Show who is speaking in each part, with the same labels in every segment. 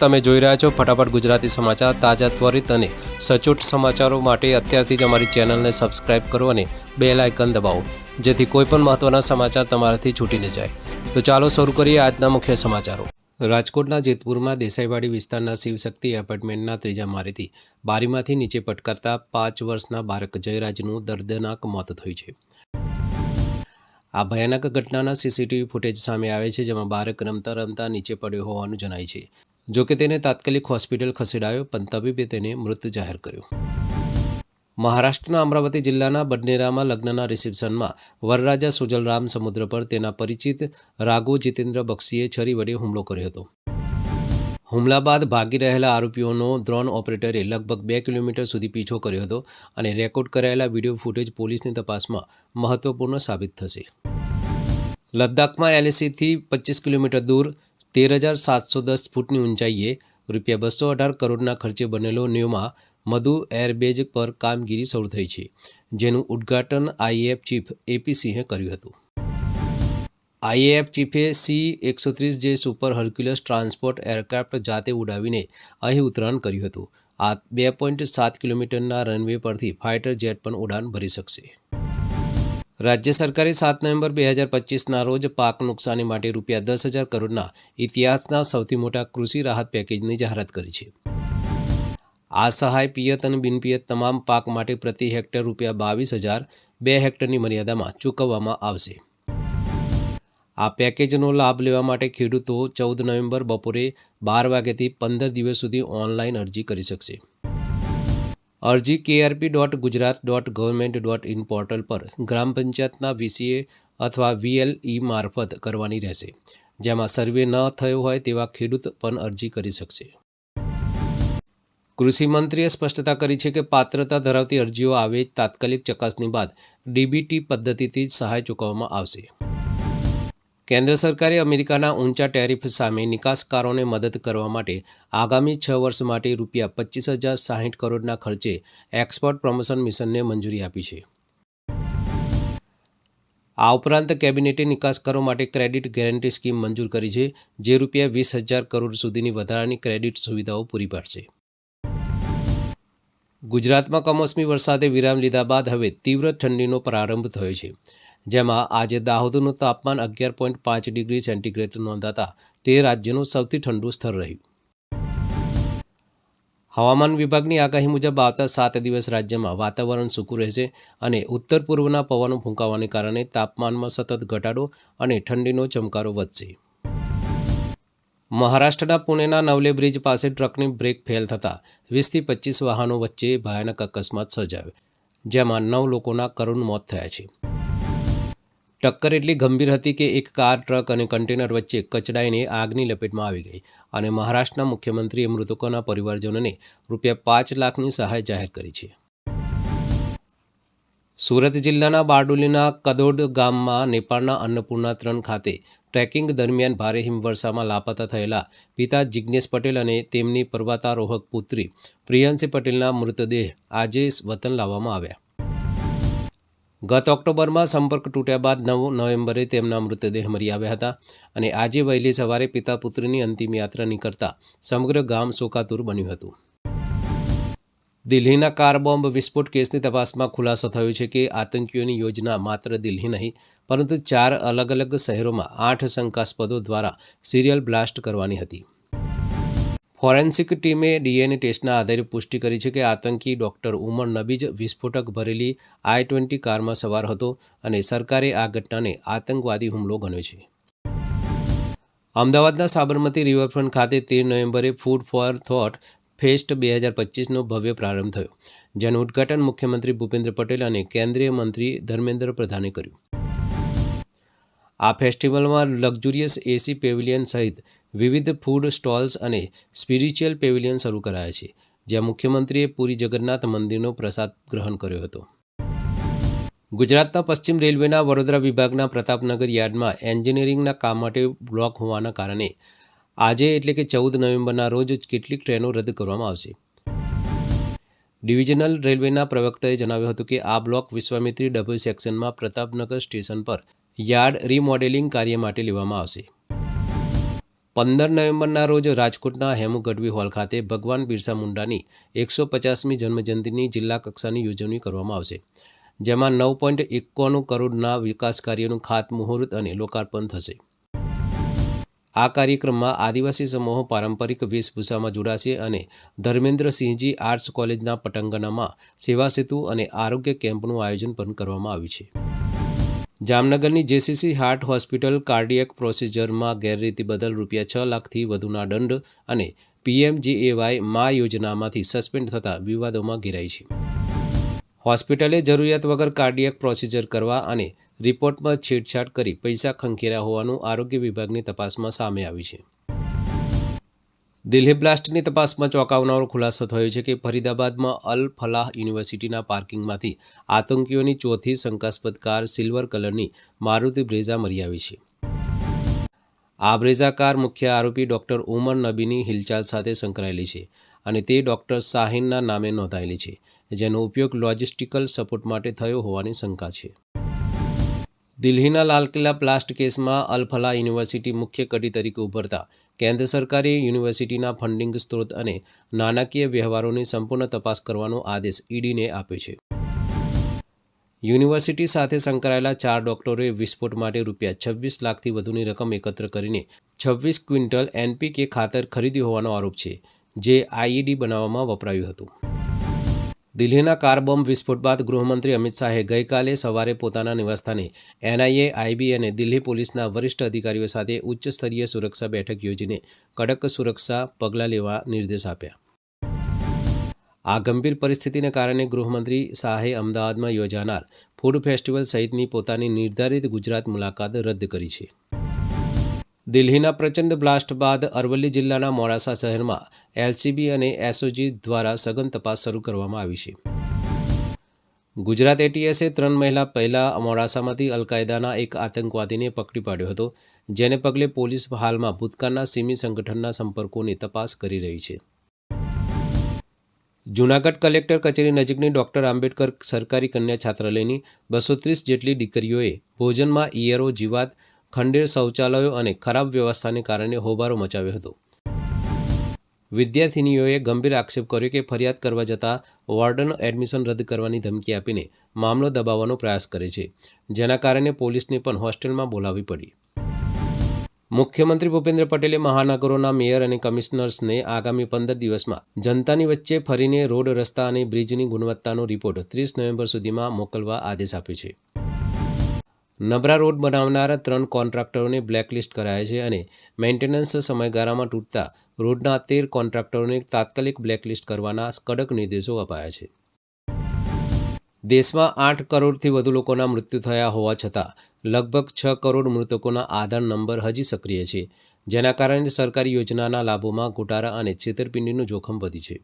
Speaker 1: તમે જોઈ રહ્યા છો ફટાફટ ગુજરાતી સમાચાર તાજા ત્વરિત અને સચોટ સમાચારો માટે અત્યારથી જ અમારી ચેનલને સબસ્ક્રાઇબ કરો અને બેલ આઇકન દબાવો, જેથી કોઈપણ મહત્ત્વના સમાચાર તમારાથી છૂટી ન જાય. તો ચાલો શરૂ કરીએ આજના મુખ્ય સમાચારો. રાજકોટના જેતપુરમાં દેસાઈવાડી વિસ્તારના શિવશક્તિ એપાર્ટમેન્ટના ત્રીજા માળેથી બારીમાંથી નીચે પટકારતા પાંચ વર્ષના બાળક જયરાજનું દર્દનાક મોત થયું છે. આ ભયાનક ઘટનાના સીસીટીવી ફૂટેજ સામે આવે છે, જેમાં બાળક રમતા રમતા નીચે પડ્યો હોવાનું જણાય છે. જોકે તેને તાત્કાલિક હોસ્પિટલ ખસેડાયો, પણ તબીબે તેને મૃત જાહેર કર્યો. મહારાષ્ટ્રના અમરાવતી જિલ્લાના બડનેરામાં લગ્નના રિસેપ્શનમાં વરરાજા સુજલરામ સમુદ્ર પર તેના પરિચિત રાઘુ જીતેન્દ્ર બક્ષીએ છરી વડે હુમલો કર્યો હતો. હુમલા બાદ ભાગી રહેલા આરોપીઓનો ડ્રોન ઓપરેટરે લગભગ બે કિલોમીટર સુધી પીછો કર્યો હતો અને રેકોર્ડ કરાયેલા વીડિયો ફૂટેજ પોલીસની તપાસમાં મહત્વપૂર્ણ સાબિત થશે. લદ્દાખમાં એલએસીથી પચીસ કિલોમીટર દૂર તેર હજાર સાતસો દસ ફૂટની ઊંચાઈએ રૂપિયા બસો અઢાર કરોડના ખર્ચે બનેલો ન્યુમાં મધુ એરબેઝ પર કામગીરી શરૂ થઈ છે, જેનું ઉદ્ઘાટન આઈએએફ ચીફ એપી સિંહે કર્યું હતું. આઈએએફ ચીફે સી એકસો ત્રીસ જે સુપર હર્ક્યુલસ ટ્રાન્સપોર્ટ એરક્રાફ્ટ જાતે ઉડાવીને અહીં ઉતરાણ કર્યું હતું. આ બે પોઈન્ટ સાત કિલોમીટરના રનવે પરથી ફાઇટર જેટ પણ ઉડાન ભરી શકશે. રાજ્ય સરકારે સાત નવેમ્બર બે હજાર પચીસના રોજ પાક નુકસાની માટે રૂપિયા દસ હજાર કરોડના ઇતિહાસના સૌથી મોટા કૃષિ રાહત પેકેજની જાહેરાત કરી છે. આ સહાય પિયત અને બિનપિયત તમામ પાક માટે પ્રતિ હેક્ટર રૂપિયા બાવીસ હજાર બે હેક્ટરની મર્યાદામાં ચૂકવવામાં આવશે. આ પેકેજનો લાભ લેવા માટે ખેડૂતો ચૌદ નવેમ્બર બપોરે બાર વાગ્યાથી પંદર દિવસ સુધી ઓનલાઈન અરજી કરી શકશે. અરજી KRP dot Gujarat dot government dot in portal પર ગ્રામ પંચાયતના વીસીએ અથવા વીએલઈ મારફત કરવાની રહેશે, જેમાં સર્વે ન થયો હોય તેવા ખેડૂત પણ અરજી કરી શકશે. કૃષિમંત્રીએ સ્પષ્ટતા કરી છે કે પાત્રતા ધરાવતી અરજીઓ આવે તાત્કાલિક ચકાસણી બાદ ડીબીટી પદ્ધતિથી જ સહાય ચૂકવવામાં આવશે. કેન્દ્ર સરકારે અમેરિકાના ઊંચા ટેરિફ સામે નિકાસકારોને મદદ કરવા માટે આગામી છ વર્ષ માટે રૂપિયા પચીસ હજાર સાહીઠ કરોડના ખર્ચે એક્સપોર્ટ પ્રમોશન મિશનને મંજૂરી આપી છે. આ ઉપરાંત કેબિનેટે નિકાસકારો માટે ક્રેડિટ ગેરંટી સ્કીમ મંજૂર કરી છે, જે રૂપિયા વીસ હજાર કરોડ સુધીની વધારાની ક્રેડિટ સુવિધાઓ પૂરી પાડશે. ગુજરાતમાં કમોસમી વરસાદે વિરામ લીધા બાદ હવે તીવ્ર ઠંડીનો પ્રારંભ થયો છે. જેમાં આજે દાહોદનું તાપમાન અગિયાર પોઈન્ટ પાંચ ડિગ્રી સેન્ટીગ્રેડ નોંધાતા તે રાજ્યનું સૌથી ઠંડુ સ્થળ રહ્યું. હવામાન વિભાગની આગાહી મુજબ આવતા સાત દિવસ રાજ્યમાં વાતાવરણ સૂકું રહેશે અને ઉત્તર પૂર્વના પવનો ફૂંકાવાને કારણે તાપમાનમાં સતત ઘટાડો અને ઠંડીનો ચમકારો વધશે. મહારાષ્ટ્રના પુણેના નવલે બ્રિજ પાસે ટ્રકની બ્રેક ફેલ થતાં વીસથી પચીસ વાહનો વચ્ચે ભયાનક અકસ્માત સર્જાયો, જેમાં નવ લોકોના કરુણ મોત થયા છે. ટક્કર એટલી ગંભીર હતી કે એક કાર, ટ્રક અને કન્ટેનર વચ્ચે કચડાઈને આગની લપેટમાં આવી ગઈ અને મહારાષ્ટ્રના મુખ્યમંત્રીએ મૃતકોના પરિવારજનોને રૂપિયા પાંચ લાખની સહાય જાહેર કરી છે. સુરત જિલ્લાના બારડોલીના કદોડ ગામમાં નેપાળના અન્નપૂર્ણા ત્રણ ખાતે ટ્રેકિંગ દરમિયાન ભારે હિમવર્ષામાં લાપતા થયેલા પિતા જિજ્ઞેશ પટેલ અને તેમની પર્વતારોહક પુત્રી પ્રિયાંશી પટેલના મૃતદેહ આજે વતન લાવવામાં આવ્યા. ગત ઓક્ટોબરમાં સંપર્ક તૂટ્યા બાદ નવ નવેમ્બરે તેમના મૃતદેહ મરી આવ્યા હતા અને આજે વહેલી સવારે પિતા પુત્રીની અંતિમ યાત્રા નીકળતા સમગ્ર ગામ શોકાતુર બન્યું હતું. દિલ્હીના કાર બોમ્બ વિસ્ફોટ કેસની તપાસમાં ખુલાસો થયો છે કે આતંકીઓની યોજના માત્ર દિલ્હી નહીં, પરંતુ ચાર અલગ અલગ શહેરોમાં આઠ શંકાસ્પદો દ્વારા સિરિયલ બ્લાસ્ટ કરવાની હતી. ફોરેન્સિક ટીમે ડીએનએ ટેસ્ટના આધારે પુષ્ટિ કરી છે કે આતંકી ડોક્ટર ઉમર નબીજ વિસ્ફોટક ભરેલી આઈ ટ્વેન્ટી કારમાં સવાર હતો અને સરકારે આ ઘટનાને આતંકવાદી હુમલો ગણ્યો છે. અમદાવાદના સાબરમતી રિવરફ્રન્ટ ખાતે તેર નવેમ્બરે ફૂડ ફોર થોટ ફેસ્ટ બે હજાર પચીસનો ભવ્ય પ્રારંભ થયો, જેનું ઉદ્ઘાટન મુખ્યમંત્રી ભૂપેન્દ્ર પટેલ અને કેન્દ્રીય મંત્રી ધર્મેન્દ્ર પ્રધાને કર્યું. આ ફેસ્ટિવલમાં લક્ઝુરિયસ એસી પેવિલિયન સહિત વિવિધ ફૂડ સ્ટોલ્સ અને સ્પિરિચ્યુઅલ પેવિલિયન શરૂ કરાયા છે, જ્યાં મુખ્યમંત્રીએ પુરી જગન્નાથ મંદિરનો પ્રસાદ ગ્રહણ કર્યો હતો. ગુજરાતના પશ્ચિમ રેલવેના વડોદરા વિભાગના પ્રતાપનગર યાર્ડમાં એન્જિનિયરિંગના કામ માટે બ્લોક હોવાના કારણે આજે એટલે કે ચૌદ નવેમ્બરના રોજ કેટલીક ટ્રેનો રદ કરવામાં આવશે. ડિવિઝનલ રેલવેના પ્રવક્તાએ જણાવ્યું હતું કે આ બ્લોક વિશ્વામિત્રી ડબલ સેક્શનમાં પ્રતાપનગર સ્ટેશન પર યાર્ડ રિમોડેલિંગ કાર્ય માટે લેવામાં આવશે. પંદર નવેમ્બરના રોજ રાજકોટના હેમુ ગઢવી હોલ ખાતે ભગવાન બિરસા મુંડાની એકસો પચાસમી જન્મજયંતિની જિલ્લા કક્ષાની ઉજવણી કરવામાં આવશે, જેમાં નવ પોઈન્ટ એકાણું કરોડના વિકાસ કાર્યોનું ખાતમુહૂર્ત અને લોકાર્પણ થશે. આ કાર્યક્રમમાં આદિવાસી સમૂહો પારંપરિક વેશભૂષામાં જોડાશે અને ધર્મેન્દ્રસિંહજી આર્ટ્સ કોલેજના પટાંગણમાં સેવા સેતુ અને આરોગ્ય કેમ્પનું આયોજન પણ કરવામાં આવ્યું છે. જામનગરની જેસીસી હાર્ટ હોસ્પિટલ કાર્ડિયક પ્રોસિજરમાં ગેરરીતિ બદલ રૂપિયા છ લાખથી વધુના દંડ અને પીએમજીએવાય મા યોજનામાંથી સસ્પેન્ડ થતા વિવાદોમાં ઘેરાઈ છે. હોસ્પિટલે જરૂરિયાત વગર કાર્ડિયક પ્રોસિજર કરવા અને રિપોર્ટમાં છેડછાડ કરી પૈસા ખંખેર્યા હોવાનું આરોગ્ય વિભાગની તપાસમાં સામે આવ્યું છે. દિલ્હી બ્લાસ્ટની તપાસમાં ચોંકાવનારો ખુલાસો થયો છે કે ફરીદાબાદમાં અલ ફલાહ યુનિવર્સિટીના પાર્કિંગમાંથી આતંકીઓની ચોથી શંકાસ્પદ કાર સિલ્વર કલરની મારુતિ બ્રેઝા મળી આવી છે. આ બ્રેઝા કાર મુખ્ય આરોપી ડોક્ટર ઉમર નબીની હિલચાલ સાથે સંકળાયેલી છે અને તે ડોક્ટર શાહીનના નામે નોંધાયેલી છે, જેનો ઉપયોગ લોજિસ્ટિકલ સપોર્ટ માટે થયો હોવાની શંકા છે. દિલ્હીના લાલ કિલ્લા બ્લાસ્ટ કેસમાં અલફલા યુનિવર્સિટી મુખ્ય કડી તરીકે ઉભરતા કેન્દ્ર સરકારે યુનિવર્સિટીના ફંડિંગ સ્ત્રોત અને નાણાકીય વ્યવહારોની સંપૂર્ણ તપાસ કરવાનો આદેશ ઈડીને આપ્યો છે. યુનિવર્સિટી સાથે સંકળાયેલા ચાર ડોક્ટરોએ વિસ્ફોટ માટે રૂપિયા છવ્વીસ લાખથી વધુની રકમ એકત્ર કરીને છવ્વીસ ક્વિન્ટલ એનપીકે ખાતર ખરીદ્યું હોવાનો આરોપ છે, જે આઈઈડી બનાવવામાં વપરાયું હતું. દિલ્હીના કાર બોમ્બ વિસ્ફોટ બાદ ગૃહમંત્રી અમિત શાહે ગઈકાલે સવારે પોતાના નિવાસસ્થાને એનઆઈએ, આઈબી અને દિલ્હી પોલીસના વરિષ્ઠ અધિકારીઓ સાથે ઉચ્ચ સ્તરીય સુરક્ષા બેઠક યોજીને કડક સુરક્ષા પગલાં લેવા નિર્દેશ આપ્યા. આ ગંભીર પરિસ્થિતિને કારણે ગૃહમંત્રી શાહે અમદાવાદમાં યોજાનાર ફૂડ ફેસ્ટિવલ સહિતની પોતાની નિર્ધારિત ગુજરાત મુલાકાત રદ કરી છે. દિલ્હીના પ્રચંડ બ્લાસ્ટ બાદ અરવલ્લી જિલ્લાના મોડાસા શહેરમાં એલસીબી અને એસઓજી દ્વારા સઘન તપાસ શરૂ કરવામાં આવી છે. ગુજરાત એટીએસે ત્રણ મહિલા પહેલા મોડાસામાંથી અલકાયદાના એક આતંકવાદીને પકડી પાડ્યો હતો, જેને પગલે પોલીસ હાલમાં ભૂતકાળના સિમી સંગઠનના સંપર્કોની તપાસ કરી રહી છે. જૂનાગઢ કલેક્ટર કચેરી નજીકની ડોક્ટર આંબેડકર સરકારી કન્યા છાત્રાલયની બસો ત્રીસ જેટલી દીકરીઓએ ભોજનમાં ઈયરો જીવાત ખંડેર શૌચાલયો અને ખરાબ વ્યવસ્થાને કારણે હોબારો મચાવ્યો હતો. વિદ્યાર્થિનીઓએ ગંભીર આક્ષેપ કર્યો કે ફરિયાદ કરવા જતાં વોર્ડન એડમિશન રદ કરવાની ધમકી આપીને મામલો દબાવવાનો પ્રયાસ કરે છે, જેના કારણે પોલીસને પણ હોસ્ટેલમાં બોલાવવી પડી. મુખ્યમંત્રી ભૂપેન્દ્ર પટેલે મહાનગરોના મેયર અને કમિશનર્સને આગામી પંદર દિવસમાં જનતાની વચ્ચે ફરીને રોડ રસ્તા અને બ્રિજની ગુણવત્તાનો રિપોર્ટ ત્રીસ નવેમ્બર સુધીમાં મોકલવા આદેશ આપ્યો છે. નબળા રોડ બનાવનારા ત્રણ કોન્ટ્રાક્ટરોને બ્લેકલિસ્ટ કરાયા છે અને મેન્ટેનન્સ સમયગાળામાં તૂટતા રોડના તેર કોન્ટ્રાક્ટરોને તાત્કાલિક બ્લેકલિસ્ટ કરવાના કડક નિર્દેશો અપાયા છે. દેશમાં આઠ કરોડથી વધુ લોકોના મૃત્યુ થયા હોવા છતાં લગભગ છ કરોડ મૃતકોના આધાર નંબર હજી સક્રિય છે, જેના કારણે સરકારી યોજનાના લાભોમાં ઘોટાળા અને છેતરપિંડીનું જોખમ વધી છે.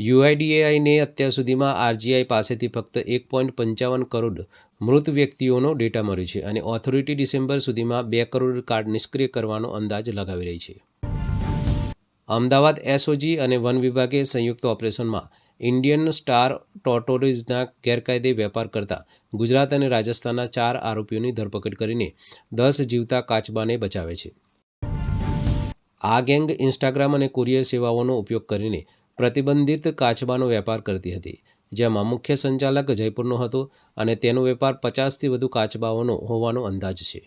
Speaker 1: યુઆઈડીએઆઈને અત્યાર સુધીમાં આરજીઆઈ પાસેથી ફક્ત એક પોઈન્ટ પંચાવન કરોડ મૃત વ્યક્તિઓનો ડેટા મળ્યો છે અને ઓથોરિટી ડિસેમ્બર સુધીમાં બે કરોડ કાર્ડ નિષ્ક્રિય કરવાનો અંદાજ લગાવી રહી છે. અમદાવાદ એસઓજી અને વન વિભાગે સંયુક્ત ઓપરેશનમાં ઇન્ડિયન સ્ટાર ટોર્ટોરીઝના ગેરકાયદે વેપાર કરતા ગુજરાત અને રાજસ્થાનના ચાર આરોપીઓની ધરપકડ કરીને દસ જીવતા કાચબાને બચાવે છે. આ ગેંગ ઇન્સ્ટાગ્રામ અને કુરિયર સેવાઓનો ઉપયોગ કરીને પ્રતિબંધિત કાચબાનો વેપાર કરતી હતી, જેમાં મુખ્ય સંચાલક જયપુરનો હતો અને તેનો વેપાર પચાસથી વધુ કાચબાઓનો હોવાનો અંદાજ છે.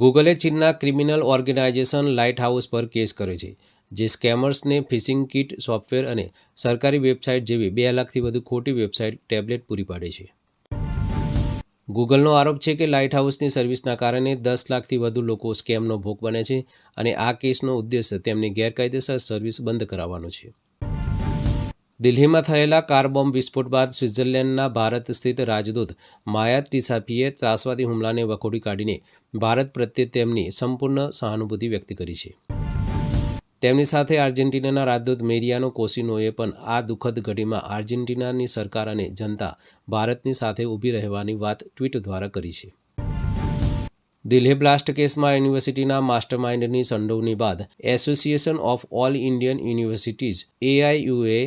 Speaker 1: ગૂગલે ચીનના ક્રિમિનલ ઓર્ગેનાઇઝેશન લાઇટ હાઉસ પર કેસ કર્યો છે, જે સ્કેમર્સને ફિશિંગ કિટ, સોફ્ટવેર અને સરકારી વેબસાઇટ જેવી બે લાખથી વધુ ખોટી વેબસાઇટ, ટેબ્લેટ પૂરી પાડે છે. ગૂગલનો આરોપ છે કે લાઇટ હાઉસની સર્વિસના કારણે દસ લાખથી વધુ લોકો સ્કેમનો ભોગ બને છે અને આ કેસનો ઉદ્દેશ્ય તેમની ગેરકાયદેસર સર્વિસ બંધ કરાવવાનો છે. દિલ્હીમાં થયેલા કાર બોમ્બ વિસ્ફોટ બાદ સ્વિટ્ઝરલેન્ડના ભારત સ્થિત રાજદૂત માયા ટીસાફીએ ત્રાસવાદી હુમલાને વખોડી કાઢીને ભારત પ્રત્યે તેમની સંપૂર્ણ સહાનુભૂતિ વ્યક્ત કરી છે. તેમની સાથે આર્જેન્ટિનાના રાજદૂત મેરિયાનો કોસિનોએ પણ આ દુઃખદ ઘડીમાં આર્જેન્ટિનાની સરકાર અને જનતા ભારતની સાથે ઊભી રહેવાની વાત ટ્વીટ દ્વારા કરી છે. દિલ્હી બ્લાસ્ટ કેસમાં યુનિવર્સિટીના માસ્ટરમાઇન્ડની સંડોવણી બાદ association of all Indian universities એઆઈયુએ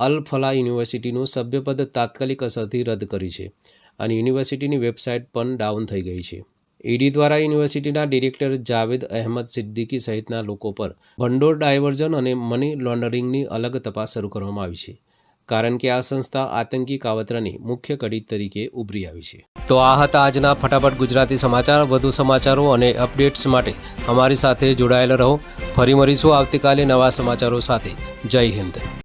Speaker 1: Al Falah યુનિવર્સિટીનું સભ્યપદ તાત્કાલિક અસરથી રદ કરી છે અને યુનિવર્સિટીની વેબસાઇટ પણ ડાઉન થઈ ગઈ છે. ઈડી દ્વારા યુનિવર્સિટીના ડિરેક્ટર જાવેદ અહેમદ સિદ્દીકી સહિતના લોકો પર ભંડોળ ડાયવર્ઝન અને મની લોન્ડરિંગની અલગ તપાસ શરૂ કરવામાં આવી છે. કારણ કે આ સંસ્થા આતંકી કાવતરાની મુખ્ય કડી તરીકે ઉભરી આવી છે. તો આ હતા આજના ફટાફટ ગુજરાતી સમાચાર. વધુ સમાચારો અને અપડેટ્સ માટે અમારી સાથે જોડાયેલા રહો. ફરી મળીશું આવતીકાલે નવા સમાચારો સાથે. જય હિન્દ.